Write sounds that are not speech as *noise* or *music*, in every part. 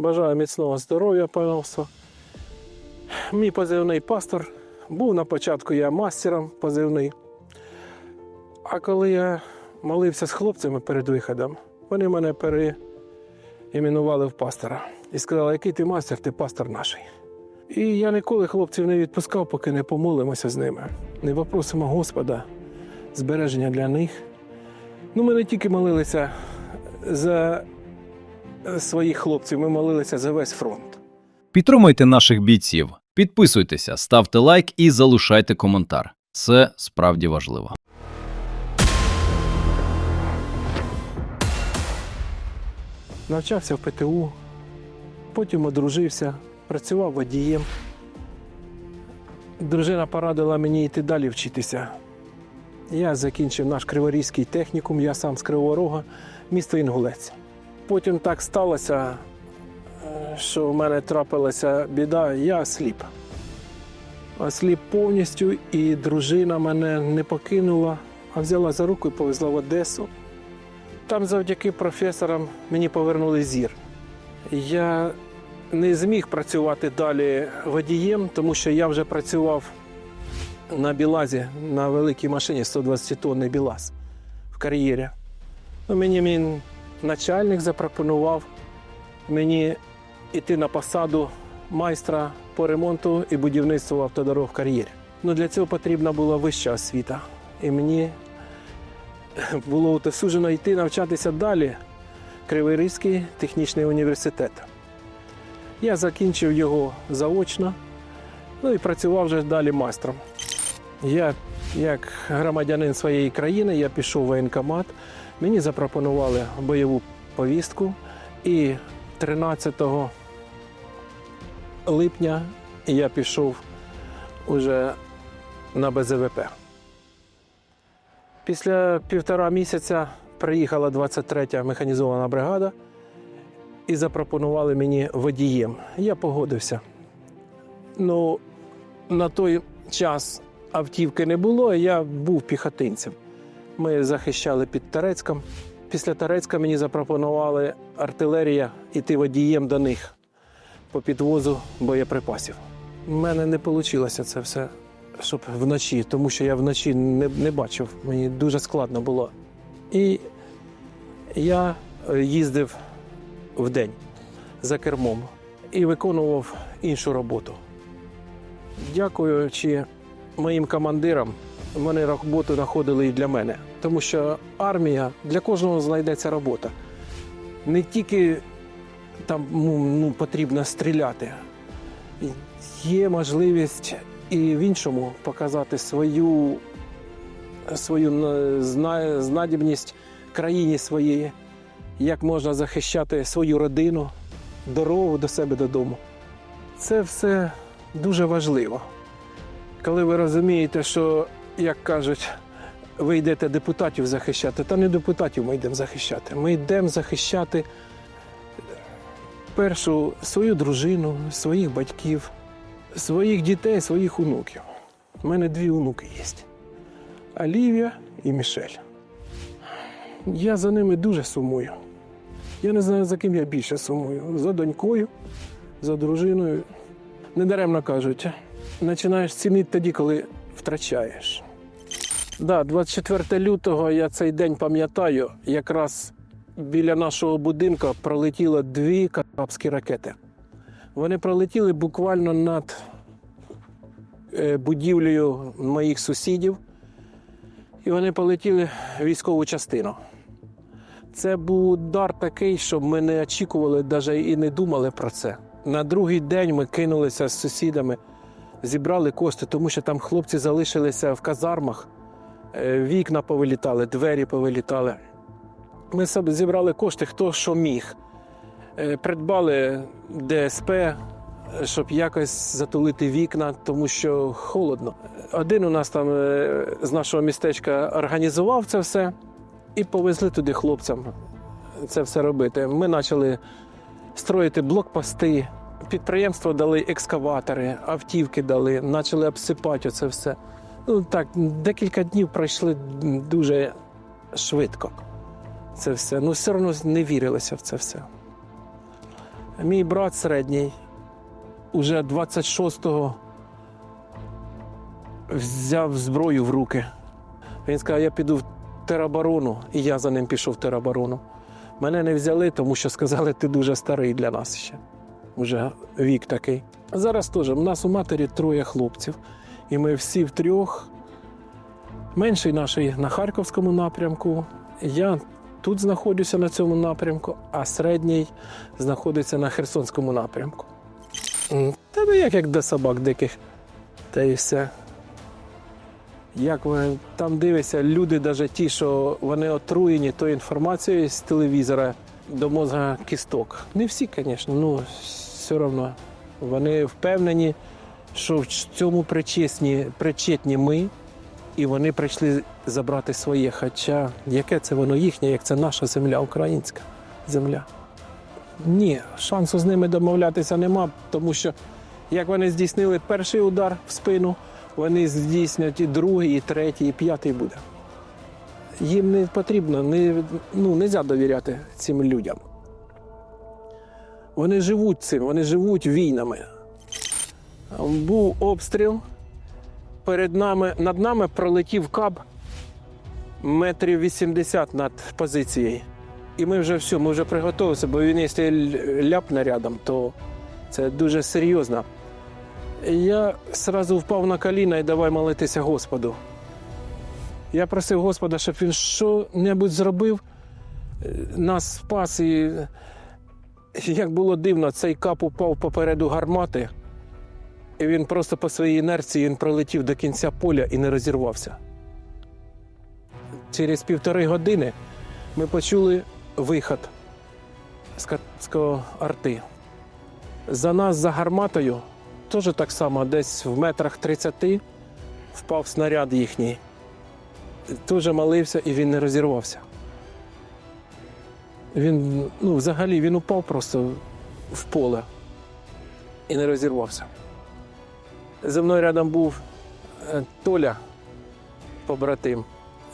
Бажаю міцного здоров'я, панство. Мій позивний пастор. Був на початку я мастером позивний. А коли я молився з хлопцями перед виходом, вони мене переіменували в пастора і сказали, який ти мастер, ти пастор наш. І я ніколи хлопців не відпускав, поки не помолимося з ними. Не попросимо Господа збереження для них. Ну, ми не тільки молилися за своїх хлопців, ми молилися за весь фронт. Підтримуйте наших бійців, підписуйтеся, ставте лайк і залишайте коментар. Це справді важливо. Навчався в ПТУ, потім одружився, працював водієм. Дружина порадила мені йти далі вчитися. Я закінчив наш Криворізький технікум, я сам з Кривого Рога, місто Інгулець. Потім так сталося, е, що в мене трапилася біда, я сліп. Осліп повністю, і дружина мене не покинула, а взяла за руку і повезла в Одесу. Там завдяки професорам мені повернули зір. Я не зміг працювати далі водієм, тому що я вже працював на Білазі на великій машині 120 тонний Білаз в кар'єрі. Ну, мені мій начальник запропонував мені йти на посаду майстра по ремонту і будівництву автодорог в кар'єрі. Ну, для цього потрібна була вища освіта. І мені *clears throat* було сужено йти навчатися далі Криворізький технічний університет. Я закінчив його заочно, ну і працював вже далі майстром. Я, як громадянин своєї країни, я пішов в воєнкомат, мені запропонували бойову повістку, і 13 липня я пішов уже на БЗВП. Після півтора місяця приїхала 23-я механізована бригада і запропонували мені водієм. Я погодився. Ну, на той час автівки не було, я був піхотинцем. Ми захищали під Терецьком. Після Терецька мені запропонували артилерія йти водієм до них по підвозу боєприпасів. У мене не вийшло це все, щоб вночі, тому що я вночі не, не бачив. Мені дуже складно було. І я е, їздив вдень за кермом і виконував іншу роботу. Дякуючи моїм командирам, вони роботу знаходили і для мене, тому що армія для кожного знайдеться робота. Не тільки там ну, ну, потрібно стріляти, є можливість і в іншому показати свою, свою знадібність країні своєї, як можна захищати свою родину, дорогу до себе додому. Це все дуже важливо. Коли ви розумієте, що, як кажуть, ви йдете депутатів захищати, та не депутатів ми йдемо захищати. Ми йдемо захищати першу свою дружину, своїх батьків, своїх дітей, своїх онуків. У мене дві онуки є: Олівія і Мішель. Я за ними дуже сумую. Я не знаю, за ким я більше сумую: за донькою, за дружиною. Недаремно кажуть, починаєш цінити тоді, коли втрачаєш. Да, 24 лютого я цей день пам'ятаю, якраз біля нашого будинку пролетіло дві катапські ракети. Вони пролетіли буквально над е, будівлею моїх сусідів, і вони полетіли в військову частину. Це був удар такий, що ми не очікували, навіть і не думали про це. На другий день ми кинулися з сусідами, зібрали кошти, тому що там хлопці залишилися в казармах, вікна повилітали, двері повилітали. Ми зібрали кошти, хто що міг. Е, Придбали ДСП, е, щоб якось затулити вікна, тому що холодно. Один у нас там е, з нашого містечка організував це все і повезли туди хлопцям це все робити. Ми почали строїти блокпости, підприємство дали екскаватори, автівки дали, почали обсипати це все. Ну так, декілька днів пройшли дуже швидко. Це все. Ну, все одно не вірилося в це все. Мій брат середній уже 26-го взяв зброю в руки. Він сказав, я піду в тероборону, і я за ним пішов в тероборону. Мене не взяли, тому що сказали, ти дуже старий для нас ще. Уже вік такий. Зараз теж у нас у матері троє хлопців, і ми всі втрьох. Менший наш на Харківському напрямку. Я тут знаходжуся на цьому напрямку, а середній знаходиться на Херсонському напрямку. Та ну як, як до собак диких. Та і все. Як ви там дивишся, люди, навіть ті, що вони отруєні тою інформацією з телевізора до мозга кісток. Не всі, звісно, ну все одно. Вони впевнені, що в цьому причесні, причетні ми, і вони прийшли забрати своє. Хоча яке це воно їхнє, як це наша земля, українська земля. Ні, шансу з ними домовлятися нема, тому що як вони здійснили перший удар в спину, вони здійснять і другий, і третій, і п'ятий буде. Їм не потрібно, не, ну, можна довіряти цим людям. Вони живуть цим, вони живуть війнами. Був обстріл. Перед нами, над нами пролетів каб метрів 80 над позицією. І ми вже все, ми вже приготувалися, бо він якщо ляпне рядом, то це дуже серйозно. Я одразу впав на коліна і давай молитися Господу. Я просив Господа, щоб він що-небудь зробив, е, нас спас. І як було дивно, цей кап упав попереду гармати, і він просто по своїй інерції він пролетів до кінця поля і не розірвався. Через півтори години ми почули виход з катського арти. За нас за гарматою теж так само, десь в метрах 30 впав снаряд їхній. Теж молився і він не розірвався. Він, ну, взагалі, він упав просто в поле і не розірвався. Зі мною рядом був е, Толя, побратим.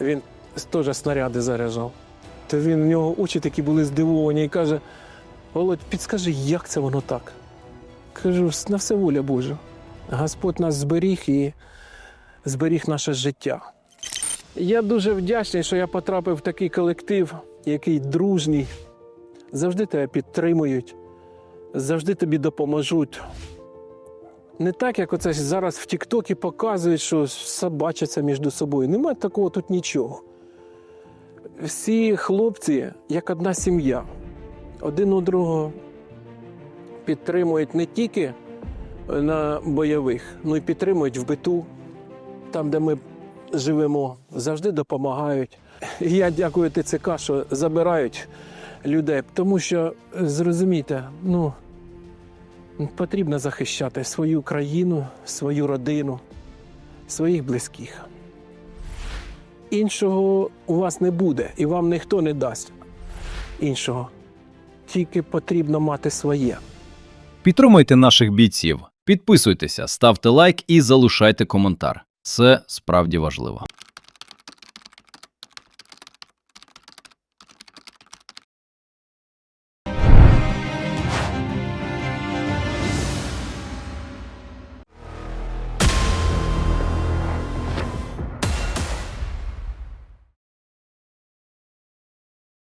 Він теж снаряди заряджав. То він в нього очі такі були здивовані і каже: Володь, підскажи, як це воно так? Кажу, на все воля Божа. Господь нас зберіг і зберіг наше життя. Я дуже вдячний, що я потрапив в такий колектив, який дружній, завжди тебе підтримують, завжди тобі допоможуть. Не так, як оце зараз в Тіктокі показують, що собачаться між собою. Немає такого тут нічого. Всі хлопці як одна сім'я, один у другого підтримують не тільки на бойових, ну і підтримують в биту, там, де ми живемо, завжди допомагають. Я дякую ТЦК, що забирають людей, тому що зрозумійте, ну потрібно захищати свою країну, свою родину, своїх близьких. Іншого у вас не буде, і вам ніхто не дасть іншого. Тільки потрібно мати своє. Підтримуйте наших бійців, підписуйтеся, ставте лайк і залишайте коментар. Це справді важливо.